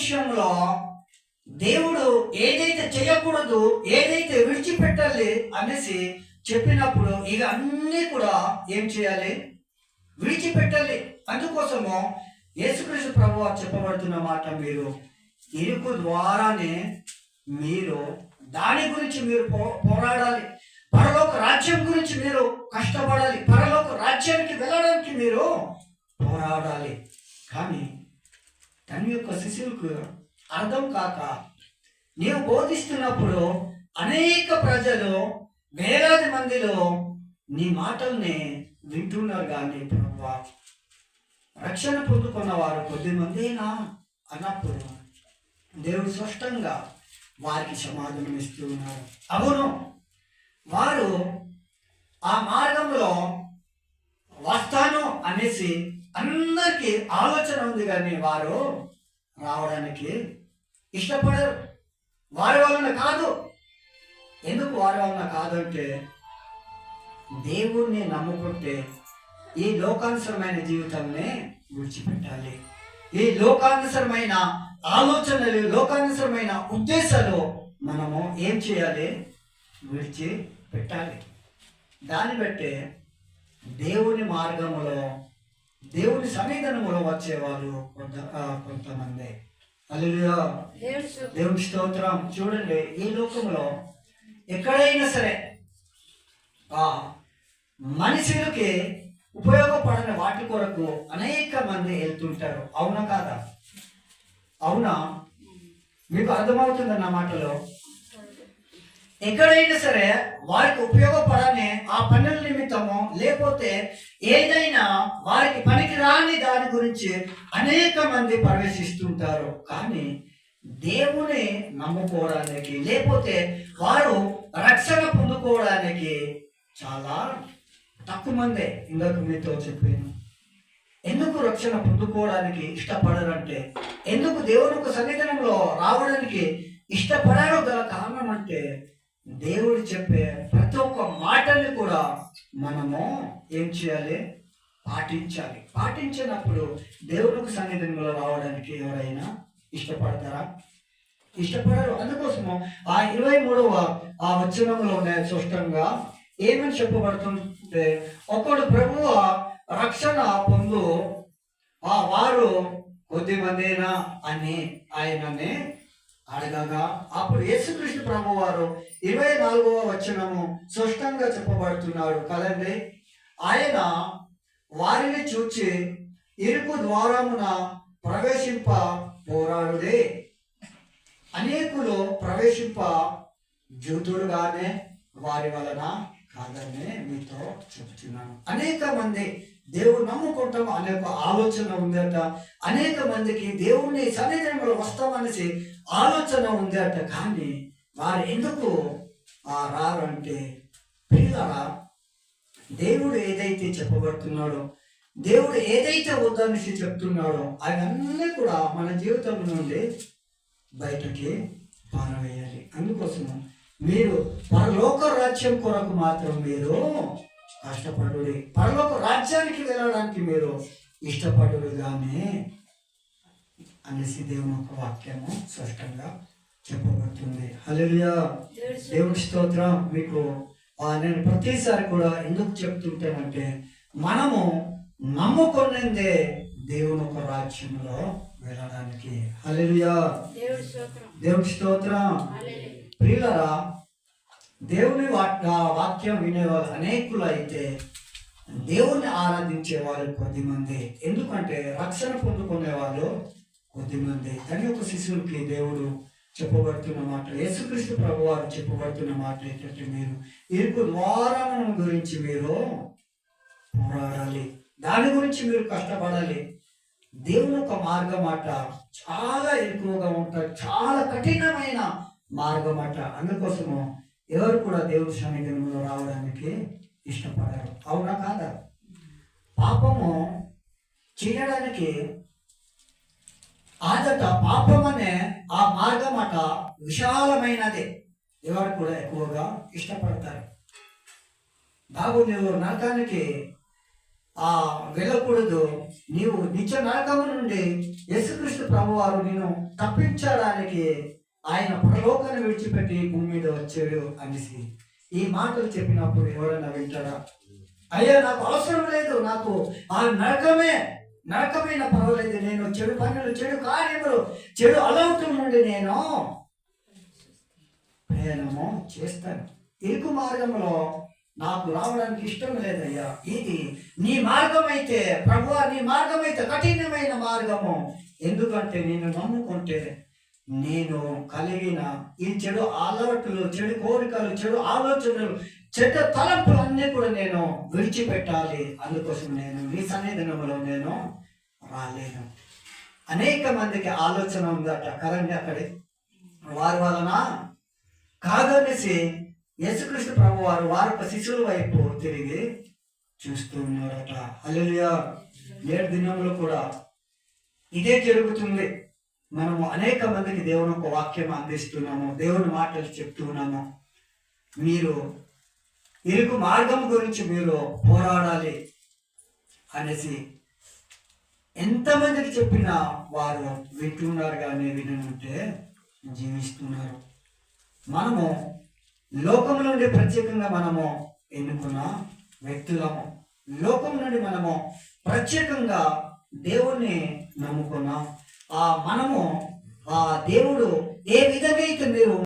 విషయంలో దేవుడు ఏదైతే చేయకూడదు ఏదైతే విడిచిపెట్టాలి అనేసి చెప్పినప్పుడు ఇక అన్నీ కూడా ఏం చేయాలి? విడిచిపెట్టాలి. అందుకోసము యేసుక్రీస్తు ప్రభు చెప్పబడుతున్న మాట మీరు ఇరుకు ద్వారానే మీరు దాని గురించి మీరు పో పోరాడాలి. పరలోక రాజ్యం గురించి మీరు కష్టపడాలి. పరలోక రాజ్యానికి వెళ్ళడానికి మీరు పోరాడాలి. కానీ తన యొక్క శిష్యులకు అర్థం కాక నీవు బోధిస్తున్నప్పుడు అనేక ప్రజలు వేలాది మందిలో నీ మాటల్ని వింటున్నారు కానీ ప్రభా రక్షణ పొందుకున్న వారు కొద్ది మందేనా? అన్నప్పుడు దేవుడు స్పష్టంగా వారికి సమాధానం ఇస్తూ ఉన్నారు అవును వారు ఆ మార్గంలో వస్తాను అనేసి అందరికీ ఆలోచన ఉంది కానీ వారు రావడానికి ఇష్టపడరు. వారి వలన కాదు. ఎందుకు వారి వలన కాదంటే దేవుణ్ణి నమ్ముకుంటే ఈ లోకానుసరమైన జీవితాన్ని విడిచిపెట్టాలి. ఈ లోకానుసరమైన ఆలోచనలు లోకానుసరమైన ఉద్దేశాలు మనము ఏం చేయాలి? విడిచి పెట్టాలి దాన్ని బట్టే దేవుని మార్గంలో దేవుని సన్నిధానంలో వచ్చేవారు కొంత కొంతమంది. హల్లెలూయా. దేవుని స్తోత్రం. చూడండి ఈ లోకంలో ఎక్కడైనా సరే ఆ మనుషులకి ఉపయోగపడని వాటి కొరకు అనేక మంది వెళ్తుంటారు. అవునా కాదా? అవునా? మీకు అర్థమవుతుంది మాటలో? ఎక్కడైనా సరే వారికి ఉపయోగపడని ఆ పనుల నిమిత్తము లేకపోతే ఏదైనా వారికి పనికి రాని దాని గురించి అనేక మంది ప్రవేశిస్తుంటారు. కానీ దేవుని నమ్ముకోవడానికి లేకపోతే వారు రక్షణ పొందుకోవడానికి చాలా తక్కువ మందే ఇందాక మీతో చెప్పాను. ఎందుకు రక్షణ పొందుకోవడానికి ఇష్టపడరంటే ఎందుకు దేవుని యొక్క సన్నిధానంలో రావడానికి ఇష్టపడారో గల కారణం అంటే దేవుడు చెప్పే ప్రతి ఒక్క మాటని కూడా మనము ఏం చేయాలి? పాటించాలి. పాటించినప్పుడు దేవునికి సన్నిధిలో రావడానికి ఎవరైనా ఇష్టపడతారా? ఇష్టపడరు. అందుకోసము ఆ ఇరవై మూడవ ఆ వచనంలో ఉన్నాయి స్పష్టంగా ఏమని చెప్పబడుతుంటే ఒకడు ప్రభువ రక్షణ పొందు ఆ వారు కొద్ది మందేనా అని ఆయనని అడగగా. అప్పుడు యేసుకృష్ణ ప్రభు వారు ఇరవై నాలుగవ వచనము స్పష్టంగా చెప్పబడుతున్నాడు కదండి? ఆయన వారిని చూచి ఇరుకు ద్వారమున ప్రవేశింప పోరాడుదే అనేకులు ప్రవేశింప జూతుడుగానే వారి వలన కాదని మీతో చెప్తున్నాను అనేక మంది దేవుడు నమ్ముకుంటాం అనే ఒక ఆలోచన ఉందట. అనేక మందికి దేవుణ్ణి సన్నిధానంలో వస్తామనేసి ఆలోచన ఉందట. కానీ వారు ఎందుకు ఆ రారు అంటే పిల్లరా దేవుడు ఏదైతే చెప్పబడుతున్నాడో దేవుడు ఏదైతే వద్దనేసి చెప్తున్నాడో అవన్నీ కూడా మన జీవితం నుండి బయటకి పారవేయాలి. అందుకోసం మీరు పరలోక రాజ్యం కొరకు మాత్రం మీరు కష్టపడుడి. పరలోక రాజ్యానికి వెళ్ళడానికి మీరు ఇష్టపడుడు అనేసి దేవుని ఒక వాక్యము స్పష్టంగా చెప్పబడుతుంది. హల్లెలూయా. దేవుడి స్తోత్రం మీకు. నేను ప్రతిసారి కూడా ఎందుకు చెప్తుంటానంటే మనము నమ్ముకున్నదే దేవుని ఒక రాజ్యంలో వెళ్ళడానికి. హల్లెలూయా. దేవుడి స్తోత్రం. ప్రియులరా దేవుని వాక్యం వినేవాళ్ళు అనేకులు అయితే దేవుణ్ణి ఆరాధించే వాళ్ళు కొద్ది మంది ఎందుకంటే రక్షణ పొందుకునే వాళ్ళు కొద్ది మంది తన యొక్క శిశువులకి దేవుడు చెప్పబడుతున్న మాట. యేసుకృష్ణ ప్రభు వారు చెప్పబడుతున్న మాట ఏంటంటే మీరు ఇరుకు ద్వారం గురించి మీరు పోరాడాలి. దాని గురించి మీరు కష్టపడాలి. దేవుని యొక్క మార్గం అట చాలా ఎక్కువగా ఉంటుంది చాలా కఠినమైన మార్గం అట అందుకోసము ఎవరు కూడా దేవుడి సన్నిధిలో రావడానికి ఇష్టపడారు. అవునా కాదా? పాపము చేయడానికి ఆదట పాపం అనే ఆ మార్గం అట విశాలమైనదే. ఎవరు కూడా ఎక్కువగా ఇష్టపడతారు. బాబు నువ్వు నరకానికి ఆ వెళ్ళకూడదు. నీవు నిత్య నరకము నుండి యేసుక్రీస్తు ప్రభువారు నేను తప్పించడానికి ఆయన పరలోకాన్ని విడిచిపెట్టి భూమి మీద వచ్చాడు అనేసి ఈ మాటలు చెప్పినప్పుడు ఎవరైనా వింటారా? అయ్యా నాకు అవసరం లేదు. నాకు ఆ నరకమే నరకమైన పర్వాలేదు. నేను చెడు పనులు చెడు కార్యములు చెడు అలౌటం నుండి నేను ప్రయాణము చేస్తాను. ఇరుకు మార్గంలో నాకు రావడానికి ఇష్టం లేదయ్యా. ఇది నీ మార్గం అయితే ప్రభు నీ మార్గం అయితే కఠినమైన మార్గము. ఎందుకంటే నేను నమ్ముకుంటే నేను కలిగిన ఈ చెడు అలవాట్లు చెడు కోరికలు చెడు ఆలోచనలు చెడ్డ తలంపులు అన్నీ కూడా నేను విడిచిపెట్టాలి. అందుకోసం నేను మీ సన్నిధానంలో నేను రాలేను. అనేక మందికి ఆలోచన ఉందట కదండి అక్కడే? వారి వలన కాదనేసి యేసుకృష్ణ ప్రభు వారు వారి శిశువుల వైపు తిరిగి చూస్తూ ఉన్నారట అల్లెలుయా నేడు దినంలో కూడా ఇదే జరుగుతుంది. మనము అనేక మందికి దేవుని ఒక వాక్యం అందిస్తున్నాము దేవుని మాటలు చెప్తున్నాము మీరు ఇరుకు మార్గం గురించి మీరు పోరాడాలి అనేసి ఎంతమందికి చెప్పినా వారు వింటున్నారు కానీ వినంటే జీవిస్తున్నారు. మనము లోకం నుండి ప్రత్యేకంగా మనము ఎన్నుకున్న వ్యక్తులము. లోకం నుండి మనము ప్రత్యేకంగా దేవుణ్ణి నమ్ముకున్నాం. మనము ఆ దేవుడు ఏ విధంగా అయితే మీరు